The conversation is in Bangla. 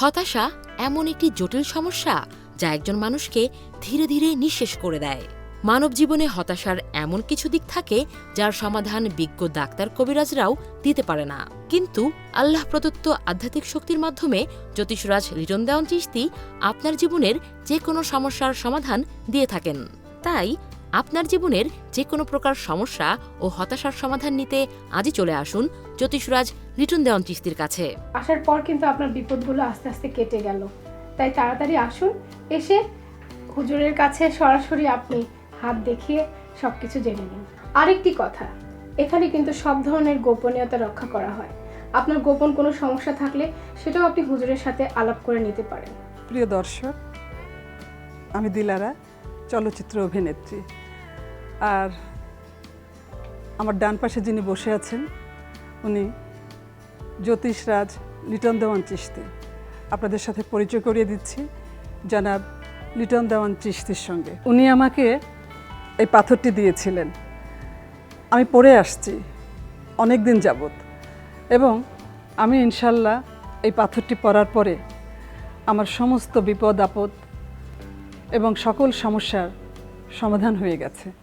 হতাশা এমন একটি জটিল সমস্যা যা একজন মানুষকে ধীরে ধীরে নিঃশেষ করে দেয়। মানব জীবনে হতাশার এমন কিছু দিক থাকে যার সমাধান বিজ্ঞ ডাক্তার কবিরাজরাও দিতে পারে না। কিন্তু আল্লাহ প্রদত্ত আধ্যাত্মিক শক্তির মাধ্যমে জ্যোতিষরাজ লিটন দেওয়ান চিস্তি আপনার জীবনের যে কোনো সমস্যার সমাধান দিয়ে থাকেন। তাই আপনার জীবনের যে কোনো প্রকার সমস্যা ও হতাশার সমাধান নিতে আজই চলে আসুন জ্যোতিষরাজ লিটন দেওয়ান চিস্তির কাছে। আসার পর কিন্তু আপনার বিপদগুলো আস্তে আস্তে কেটে গেল। তাই তাড়াতাড়ি আসুন এসে হুজুরের কাছে সরাসরি আপনি হাত দেখিয়ে সব কিছু জেনে নিন। আরেকটি কথা এখানে কিন্তু সব ধরনের গোপনীয়তা রক্ষা করা হয়। আপনার গোপন কোনো সমস্যা থাকলে সেটাও আপনি হুজুরের সাথে আলাপ করে নিতে পারেন। প্রিয় দর্শক আমি দিলারা চলচ্চিত্র অভিনেত্রী। আর আমার ডান পাশে যিনি বসে আছেন, উনি জ্যোতিষরাজ লিটন দেওয়ান চিস্তি আপনাদের সাথে পরিচয় করিয়ে দিচ্ছি জনাব লিটন দেওয়ান চিস্তির সঙ্গে। উনি আমাকে এই পাথরটি দিয়েছিলেন। আমি পড়ে আসছি অনেক দিন যাবত এবং আমি ইনশাল্লাহ এই পাথরটি পরার পরে আমার সমস্ত বিপদ আপদ এবং সকল সমস্যার সমাধান হয়ে গেছে।